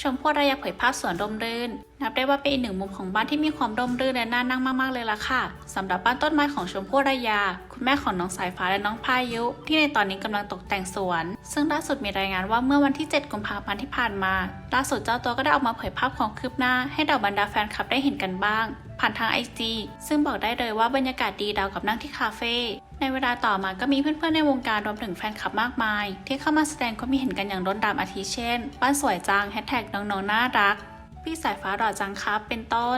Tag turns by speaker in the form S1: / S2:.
S1: ชมพู่ระยะเผยภาพสวนร่มรื่น นับได้ว่าเป็นอีกหนึ่งมุมของบ้านที่มีความร่มรื่นและน่านั่งมากๆเลยล่ะค่ะสำหรับบ้านต้นไม้ของชมพู่ระยา คุณแม่ของน้องสายฟ้าและน้องพายุ ที่ในตอนนี้กำลังตกแต่งสวน ซึ่งล่าสุดมีรายงานว่าเมื่อวันที่ 7 กุมภาพันธ์ที่ผ่านมาล่าสุดเจ้าตัวก็ได้ออกมาเผยภาพของคืบหน้า ให้เหล่าบรรดาแฟนคลับได้เห็นกันบ้าง ผ่านทางไอจีซึ่งบอกได้เลยว่าบรรยากาศดีดาวกับนั่งที่คาเฟ่ในเวลาต่อมาก็มีเพื่อนๆในวงการรวมถึงแฟนคลับมากมาย ที่เข้ามาแสดงความเห็นกันอย่างร้นหลามอาทิเช่น บ้านสวยจังแฮชแท็กน้องๆน่ารัก พี่สายฟ้าหล่อจังครับเป็นต้น